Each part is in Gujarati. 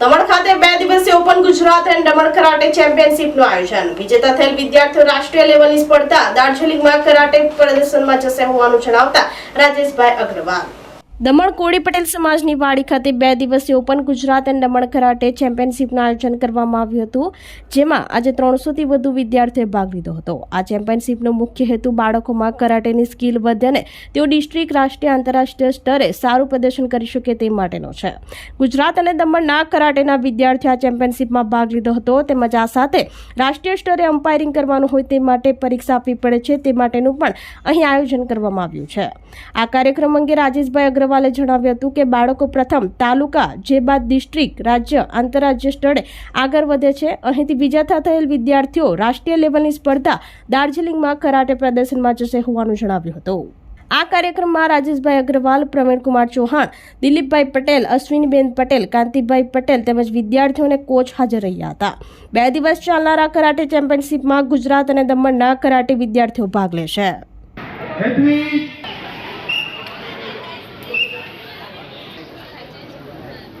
દમણ ખાતે બે દિવસીય open Gujarat and Daman karate ચેમ્પિયનશિપનું આયોજન. વિજેતા થયેલ વિદ્યાર્થીઓ રાષ્ટ્રીય લેવલની સ્પર્ધા દાર્જિલિંગમાં કરાટે પ્રદર્શનમાં જશે હોવાનું જણાવતા રાજેશભાઈ અગ્રવાલ. દમણ કોળી પટેલ સમાજની વાડી ખાતે બે દિવસીય open Gujarat and Daman karate ચેમ્પિયનશિપનું આયોજન કરવામાં આવ્યું હતું, જેમાં આજે ત્રણસોથી વધુ વિદ્યાર્થીઓએ ભાગ લીધો હતો. આ ચેમ્પિયનશિપનો મુખ્ય હેતુ બાળકોમાં કરાટેની સ્કિલ વધે અને તેઓ ડિસ્ટ્રિક્ટ, રાષ્ટ્રીય, આંતરરાષ્ટ્રીય સ્તરે સારું પ્રદર્શન કરી શકે તે માટેનો છે. ગુજરાત અને દમણના કરાટેના વિદ્યાર્થીઓ આ ચેમ્પિયનશિપમાં ભાગ લીધો હતો, તેમજ આ સાથે રાષ્ટ્રીય સ્તરે અમ્પાયરિંગ કરવાનું હોય તે માટે પરીક્ષા આપવી પડે છે તે માટેનું પણ અહીં આયોજન કરવામાં આવ્યું છે. આ કાર્યક્રમ અંગે રાજેશભાઈ અગ્રવાલે જણાવ્યું હતું કે બાળકો પ્રથમ તાલુકા જે બાદ ડિસ્ટ્રિક્ટ, રાજ્ય, આંતરરાજ્ય સ્થળે આગળ વધે છે. અહીંથી વિજેતા થયેલ વિદ્યાર્થીઓ રાષ્ટ્રીય લેવલની સ્પર્ધા દાર્જિલિંગમાં કરાટે પ્રદર્શનમાં જશે હોવાનું જણાવ્યું હતું. આ કાર્યક્રમમાં રાજેશભાઈ અગ્રવાલ, પ્રવીણકુમાર ચૌહાણ, દિલીપભાઈ પટેલ, અશ્વિનીબેન પટેલ, કાંતિભાઈ પટેલ તેમજ વિદ્યાર્થીઓને કોચ હાજર રહ્યા હતા. બે દિવસ ચાલનારા કરાટે ચેમ્પિયનશિપમાં ગુજરાત અને દમણના કરાટે વિદ્યાર્થીઓ ભાગ લેશે.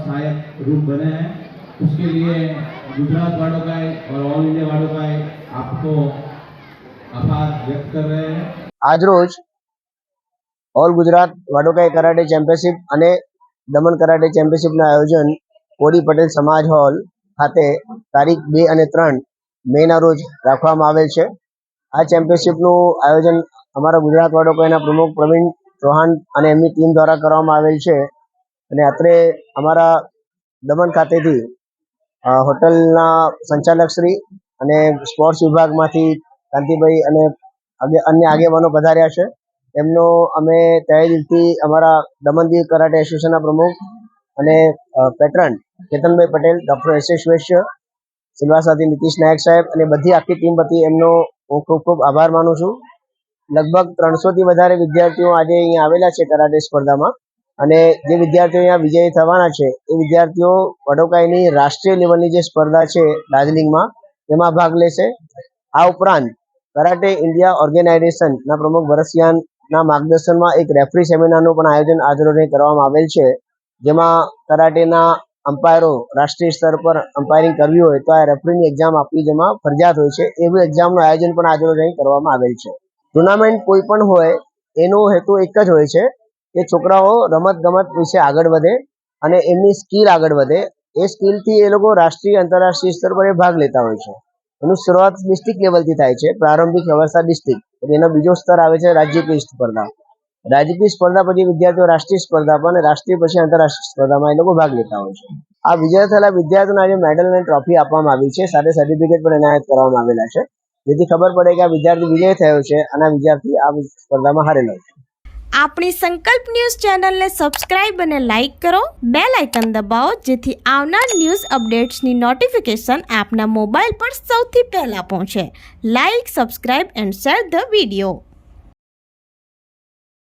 सहायक रूप बने हैं उसके लिए गुजरात वालों का और ऑल इंडिया वालों का आपको आभार व्यक्त कर रहे हैं આજરોજ all Gujarat Wadokai karate championship અને દમણ કરાટે ચેમ્પિયનશિપનું આયોજન કોડી પટેલ સમાજ હોલ ખાતે તારીખ બે અને ત્રણ મેના રોજ રાખવામાં આવેલ છે આ ચેમ્પિયનશિપનું આયોજન અમારા ગુજરાત વાડોકાઈના પ્રમુખ પ્રવીણ ચૌહાણ અને એમની ટીમ દ્વારા કરવામાં આવેલ છે. અને અત્રે અમારા દમણ ખાતેથી હોટલના સંચાલક શ્રી અને સ્પોર્ટ્સ વિભાગમાંથી કાંતિભાઈ અને અન્ય આગેવાનો પધાર્યા છે. એમનો અમે તહે દિલથી અમારા દમણ દીવ કરાટે એસોસિએશનના પ્રમુખ અને patron Ketanbhai Patel, doctor S S Vaishya, સિલવાસાથી Nitish Nayak સાહેબ અને બધી આખી ટીમ વતી એમનો હું ખૂબ ખૂબ આભાર માનું છું. લગભગ ત્રણસોથી વધારે વિદ્યાર્થીઓ આજે અહીંયા આવેલા છે કરાટે સ્પર્ધામાં. અને જે વિદ્યાર્થીઓ અહીંયા વિજયી થવાના છે, એ વિદ્યાર્થીઓ વડોકાઈની રાષ્ટ્રીય લેવલની જે સ્પર્ધા છે દાર્જિલિંગમાં તેમાં ભાગ લેશે. આ ઉપરાંત કરાટે ઇન્ડિયા ઓર્ગેનાઇઝેશનના પ્રમુખ ભરસિયાનના માર્ગદર્શનમાં એક રેફરી સેમિનારનું પણ આયોજન આજરોજ અહીં કરવામાં આવેલ છે. જેમાં કરાટેના અમ્પાયરો, રાષ્ટ્રીય સ્તર પર અમ્પાયરિંગ કરવી હોય તો આ રેફરીની એક્ઝામ આપવી જેમાં ફરજિયાત હોય છે. એવી એક્ઝામનું આયોજન પણ આજરોજ અહીં કરવામાં આવેલ છે. ટુર્નામેન્ટ કોઈ પણ હોય, એનો હેતુ એક જ હોય છે કે છોકરાઓ રમત ગમત વિશે આગળ વધે અને એમની સ્કિલ આગળ વધે. એ સ્કિલથી એ લોકો રાષ્ટ્રીય, આંતરરાષ્ટ્રીય સ્તર પર ભાગ લેતા હોય છે. એનું શરૂઆત ડિસ્ટ્રિક્ટ લેવલથી થાય છે, પ્રારંભિક વ્યવસ્થા ડિસ્ટ્રિક્ટ. એનો બીજો સ્તર આવે છે રાજ્યકીય સ્પર્ધા. રાજ્યકીય સ્પર્ધા પછી વિદ્યાર્થીઓ રાષ્ટ્રીય સ્પર્ધા અને રાષ્ટ્રીય પછી આંતરરાષ્ટ્રીય સ્પર્ધામાં એ લોકો ભાગ લેતા હોય છે. આ વિજય થયેલા વિદ્યાર્થીઓને આજે મેડલ અને ટ્રોફી આપવામાં આવી છે. સાથે સર્ટિફિકેટ પણ એનાયત કરવામાં આવેલા છે. જેથી ખબર પડે કે આ વિદ્યાર્થી વિજય થયો છે અને આ વિદ્યાર્થી આ સ્પર્ધામાં હારેલો છે. આપણી સંકલ્પ ન્યૂઝ ચેનલને સબસ્ક્રાઇબ અને લાઇક કરો. બે લાઇકન દબાવો, જેથી આવનાર ન્યૂઝ અપડેટ્સની નોટિફિકેશન આપના મોબાઈલ પર સૌથી પહેલાં પહોંચે. Like, subscribe and share the video.